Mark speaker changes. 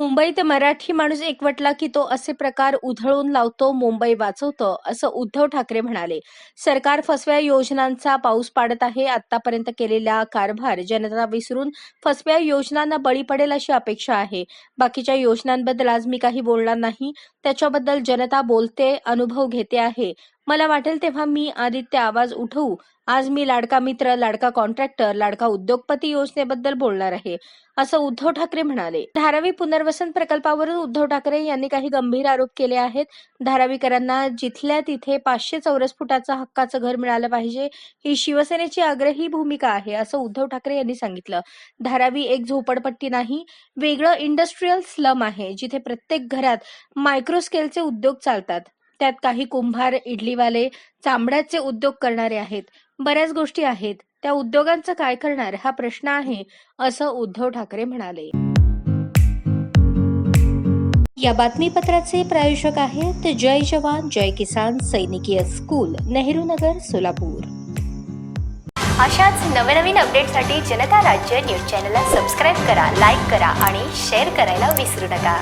Speaker 1: मुंबईत मराठी माणूस एकवटला की तो असे प्रकार उधळून लावतो मुंबई वाचवतो असं उद्धव ठाकरे म्हणाले. सरकार फसव्या योजनांचा पाऊस पाडत आहे आतापर्यंत केलेला कारभार जनता विसरून फसव्या योजनांना बळी पडेल अशी अपेक्षा आहे. बाकीच्या योजनांबद्दल आज मी काही बोलणार नाही. त्याच्याबद्दल जनता बोलते अनुभव घेते आहे. मला वाटेल तेव्हा मी आदित्य आवाज उठवू. आज मी लाडका मित्र लाडका कॉन्ट्रॅक्टर लाडका उद्योगपती योजनेबद्दल बोलणार आहे असं उद्धव ठाकरे म्हणाले. धारावी पुनर्वसन प्रकल्पावरून उद्धव ठाकरे यांनी काही गंभीर आरोप केले आहेत. धारावीकरांना जिथल्या तिथे पाचशे चौरस फुटाचं हक्काचं घर मिळालं पाहिजे ही शिवसेनेची आग्रही भूमिका आहे असं उद्धव ठाकरे यांनी सांगितलं. धारावी एक झोपडपट्टी नाही वेगळं इंडस्ट्रीयल स्लम आहे जिथे प्रत्येक घरात मायक्रो स्केलचे उद्योग चालतात. त्यात काही कुंभार इडलीवाले चामड्याचे उद्योग करणारे आहेत. बऱ्याच गोष्टी आहेत. त्या उद्योगांचं काय करणार? हा प्रश्न आहे असं उद्धव ठाकरे म्हणाले. या बातमीपत्राचे प्रायोजक आहेत जय जवान जय किसान सैनिकीय स्कूल नेहरू नगर सोलापूर.
Speaker 2: अशाच नवनवीन अपडेटसाठी जनता राज्य न्यूज चॅनलला सबस्क्राईब करा लाईक करा आणि शेअर करायला विसरू नका.